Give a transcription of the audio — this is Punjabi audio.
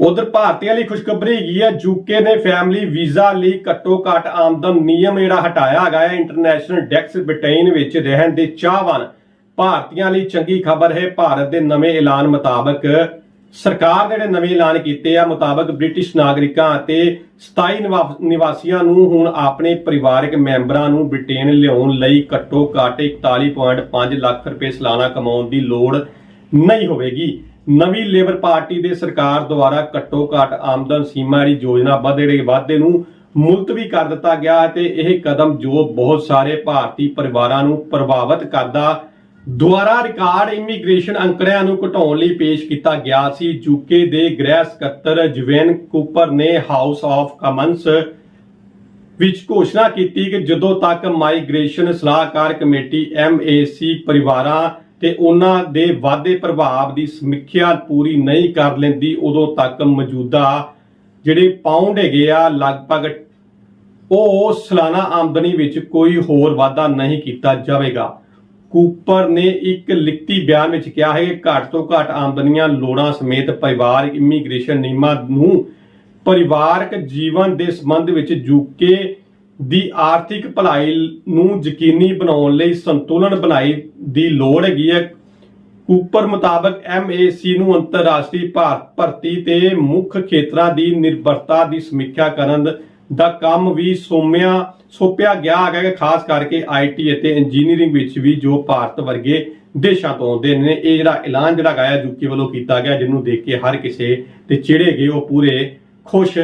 ਉਧਰ ਭਾਰਤੀਆਂ ਲਈ ਖੁਸ਼ਖਬਰੀ ਹੈਗੀ ਹੈ ਯੂਕੇ ਨੇ ਫੈਮਿਲੀ ਵੀਜ਼ਾ ਲਈ ਘੱਟੋ ਘੱਟ ਆਮਦਨ ਨਿਯਮ ਜਿਹੜਾ ਹਟਾਇਆ ਗਿਆ ਹੈ ਇੰਟਰਨੈਸ਼ਨਲ ਡੈਕਸ ਬ੍ਰਿਟੇਨ ਵਿੱਚ ਰਹਿਣ ਦੇ ਚਾਹਵਾਨ। ਭਾਰਤੀਆਂ ਲਈ ਚੰਗੀ ਖਬਰ ਹੈ, ਭਾਰਤ ਦੇ ਨਵੇਂ ਐਲਾਨ ਮੁਤਾਬਕ ਸਰਕਾਰ ਜਿਹੜੇ ਨਵੇਂ ਐਲਾਨ ਕੀਤੇ ਆ ਮੁਤਾਬਕ ਬ੍ਰਿਟਿਸ਼ ਨਾਗਰਿਕਾਂ ਅਤੇ 27 ਨਿਵਾਸੀਆਂ ਨੂੰ ਹੁਣ ਆਪਣੇ ਪਰਿਵਾਰਕ ਮੈਂਬਰਾਂ ਨੂੰ ਬ੍ਰਿਟੇਨ ਲਿਆਉਣ ਲਈ ਘੱਟੋ ਘੱਟ 41.5 ਲੱਖ ਰੁਪਏ ਸਾਲਾਨਾ ਕਮਾਉਣ ਦੀ ਲੋੜ ਨਹੀਂ ਹੋਵੇਗੀ। ਨਵੀਂ ਲੇਬਰ ਪਾਰਟੀ ਦੇ ਸਰਕਾਰ ਦੁਆਰਾ ਘੱਟੋ ਘੱਟ ਆਮਦਨ ਸੀਮਾ ਦੀ ਯੋਜਨਾ ਵਧੇੜੇ ਵਾਧੇ ਨੂੰ ਮੁਲਤਵੀ ਕਰ ਦਿੱਤਾ ਗਿਆ ਤੇ ਇਹ ਕਦਮ ਜੋ ਬਹੁਤ ਸਾਰੇ ਭਾਰਤੀ ਪਰਿਵਾਰਾਂ ਨੂੰ ਪ੍ਰਭਾਵਿਤ ਕਰਦਾ ਦੁਆਰਾ ਰਿਕਾਰਡ ਇਮੀਗ੍ਰੇਸ਼ਨ ਅੰਕੜਿਆਂ ਨੂੰ ਘਟਾਉਣ ਲਈ ਪੇਸ਼ ਕੀਤਾ ਗਿਆ ਸੀ। ਯੂਕੇ ਦੇ ਗ੍ਰਹਿ ਸਕੱਤਰ ਜਵੇਨ ਕੂਪਰ ਨੇ ਹਾਊਸ ਆਫ ਕਾਮਨਸ ਵਿੱਚ ਘੋਸ਼ਣਾ ਕੀਤੀ ਕਿ ਜਦੋਂ ਤੱਕ ਮਾਈਗ੍ਰੇਸ਼ਨ ਸਲਾਹਕਾਰ ਕਮੇਟੀ ਐਮਏਸੀ ਪਰਿਵਾਰਾਂ ਤੇ ਉਹਨਾਂ ਦੇ ਵਾਧੇ ਪ੍ਰਭਾਵ ਦੀ ਸਮੀਖਿਆ ਪੂਰੀ ਨਹੀਂ ਕਰ ਲੈਂਦੀ, ਉਦੋਂ ਤੱਕ ਮੌਜੂਦਾ ਜਿਹੜੇ ਪਾਉਂਡ ਹੈਗੇ ਆ, ਲਗਭਗ ਉਹ ਸਾਲਾਨਾ ਆਮਦਨੀ ਵਿੱਚ ਕੋਈ ਹੋਰ ਵਾਧਾ ਨਹੀਂ ਕੀਤਾ ਜਾਵੇਗਾ। ਕੂਪਰ ਨੇ ਇੱਕ ਲਿਖਤੀ ਬਿਆਨ ਵਿੱਚ ਕਿਹਾ ਹੈ ਕਿ ਘੱਟ ਤੋਂ ਘੱਟ ਆਮਦਨੀਆਂ ਲੋੜਾਂ ਸਮੇਤ ਪਰਿਵਾਰ, ਇਮੀਗ੍ਰੇਸ਼ਨ ਨਿਯਮਾਂ ਨੂੰ ਪਰਿਵਾਰਕ ਜੀਵਨ ਦੇ ਸੰਬੰਧ ਵਿੱਚ ਯੂਕੇ ਦੀ ਆਰਥਿਕ ਭਲਾਈ ਨੂੰ ਯਕੀਨੀ ਬਣਾਉਣ ਲਈ ਸੰਤੁਲਨ ਬਣਾਈ ਦੀ ਲੋੜ ਹੈਗੀ ਹੈ। ਕੂਪਰ ਮੁਤਾਬਕ ਐਮਏਸੀ ਨੂੰ ਅੰਤਰਰਾਸ਼ਟਰੀ ਭਰਤੀ ਤੇ ਮੁੱਖ ਖੇਤਰਾਂ ਦੀ ਨਿਰਭਰਤਾ ਦੀ ਸਮੀਖਿਆ ਕਰਨ ਦਾ ਕੰਮ ਵੀ ਸੋਮਿਆ ਸੋਪਿਆ ਗਿਆ ਹੈਗਾ ਖਾਸ ਕਰਕੇ ਆਈਟੀ ਅਤੇ ਇੰਜੀਨੀਅਰਿੰਗ ਵਿੱਚ ਵੀ ਜੋ ਭਾਰਤ ਵਰਗੇ ਦੇਸ਼ਾਂ ਤੋਂ ਆਉਂਦੇ ਨੇ, ਇਹ ਜਿਹੜਾ ਐਲਾਨ ਜਿਹੜਾ ਗਾਇਆ ਯੂਕੇ ਵੱਲੋਂ ਕੀਤਾ ਗਿਆ, ਜਿਹਨੂੰ ਦੇਖ ਕੇ ਹਰ ਕਿਸੇ ਤੇ ਚਿਹੜੇ ਗਏ ਉਹ ਪੂਰੇ ਖੁਸ਼